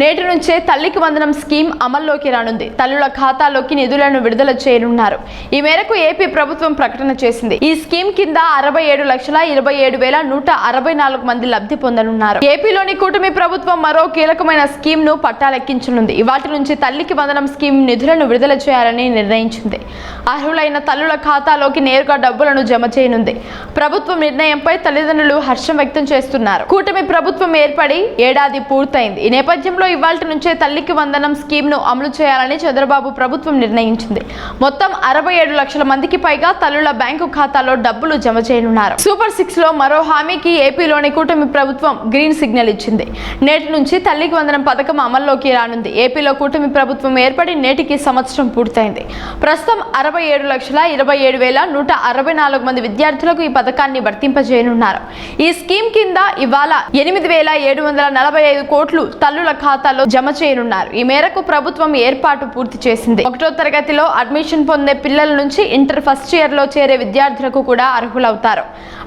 నేటి నుంచే తల్లికి వందనం స్కీమ్ అమల్లోకి రానుంది. తల్లుల ఖాతాలోకి నిధులను విడుదల చేయనున్నారు. ఈ మేరకు ఏపీ ప్రభుత్వం ప్రకటన చేసింది. ఈ స్కీమ్ కింద అరవై ఏడు లక్షల ఇరవై ఏడు వేల నూట అరవై నాలుగు మంది లబ్ధి పొందనున్నారు. ఏపీలోని కూటమి ప్రభుత్వం మరో కీలకమైన స్కీమ్ను పట్టాలెక్కించనుంది. ఇవాటి నుంచి తల్లికి వందనం స్కీమ్ నిధులను విడుదల చేయాలని నిర్ణయించింది. అర్హులైన తల్లుల ఖాతాలోకి నేరుగా డబ్బులను జమ చేయనుంది. ప్రభుత్వం నిర్ణయంపై తల్లిదండ్రులు హర్షం వ్యక్తం చేస్తున్నారు. కూటమి ప్రభుత్వం ఏర్పడి ఏడాది పూర్తయింది. ఈ నేపథ్యంలో ఇవాళ నుంచే తల్లికి వందనం స్కీమ్ను అమలు చేయాలని చంద్రబాబు ప్రభుత్వం నిర్ణయించింది. మొత్తం అరవై ఏడు లక్షల మందికి పైగా తల్లుల బ్యాంకు ఖాతాలో డబ్బులు జమ చేయనున్నారు. సూపర్ సిక్స్లో మరో హామీకి ఏపీలోని కూటమి ప్రభుత్వం గ్రీన్ సిగ్నల్ ఇచ్చింది. నేటి నుంచి తల్లికి వందనం పథకం అమల్లోకి రానుంది. ఏపీలో కూటమి ప్రభుత్వం ఏర్పడి నేటికి సంవత్సరం పూర్తయింది. ప్రస్తుతం అరవై ఏడు లక్షల ఇరవై ఏడు వేల నూట అరవై నాలుగు మంది విద్యార్థులకు ఈ పథకాన్ని వర్తింపజేయనున్నారు. ఈ స్కీమ్ కింద ఇవాళ ఎనిమిది వేల ఏడు వందల నలభై ఐదు కోట్లు తల్లుల ఖాతాలో జమ చేయనున్నారు. ఈ మేరకు ప్రభుత్వం ఏర్పాటు పూర్తి చేసింది. ఒకటో తరగతిలో అడ్మిషన్ పొందే పిల్లల నుంచి ఇంటర్ ఫస్ట్ ఇయర్లో చేరే విద్యార్థులకు కూడా అర్హులవుతారు.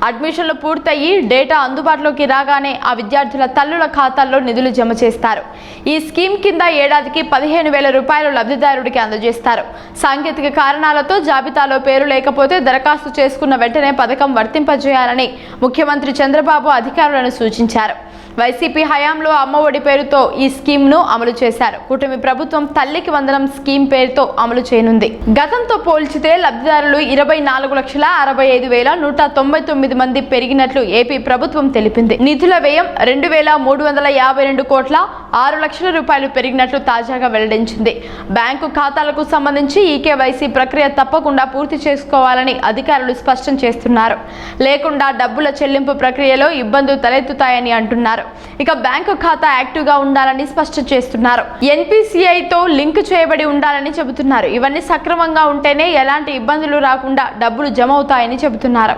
అడ్మిషన్లు పూర్తయి డేటా అందుబాటులోకి రాగానే ఆ విద్యార్థుల తల్లుల ఖాతాల్లో నిధులు జమ చేస్తారు. ఈ స్కీమ్ కింద ఏడాదికి పదిహేను వేల రూపాయలు లబ్ధిదారుడికి అందజేస్తారు. సాంకేతిక కారణాలతో జాబితాలో పేరు లేకపోతే దరఖాస్తు చేసుకున్న వెంటనే పథకం వర్తింపజేయాలని ముఖ్యమంత్రి చంద్రబాబు అధికారులను సూచించారు. వైసీపీ హయాంలో అమ్మఒడి పేరుతో ఈ స్కీమ్ను అమలు చేశారు. కూటమి ప్రభుత్వం తల్లికి వందనం స్కీమ్ పేరుతో అమలు చేయనుంది. గతంతో పోల్చితే లబ్ధిదారులు ఇరవై నాలుగు లక్షల అరవై ఐదు వేల నూట తొంభై తొమ్మిది మంది పెరిగినట్లు ఏపీ ప్రభుత్వం తెలిపింది. నిధుల వ్యయం రెండు వేల మూడు వందల యాభై రెండు కోట్ల ఆరు లక్షల రూపాయలు పెరిగినట్లు తాజాగా వెల్లడించింది. బ్యాంకు ఖాతాలకు సంబంధించి ఈకేవైసీ ప్రక్రియ తప్పకుండా పూర్తి చేసుకోవాలని అధికారులు స్పష్టం చేస్తున్నారు. లేకుండా డబ్బుల చెల్లింపు ప్రక్రియలో ఇబ్బందులు తలెత్తుతాయని అంటున్నారు. ఇక బ్యాంకు ఖాతా యాక్టివ్గా ఉండాలని స్పష్టం చేస్తున్నారు. ఎన్పిసిఐతో లింక్ చేయబడి ఉండాలని చెబుతున్నారు. ఇవన్నీ సక్రమంగా ఉంటేనే ఎలాంటి ఇబ్బందులు రాకుండా డబ్బులు జమ అవుతాయని చెబుతున్నారు.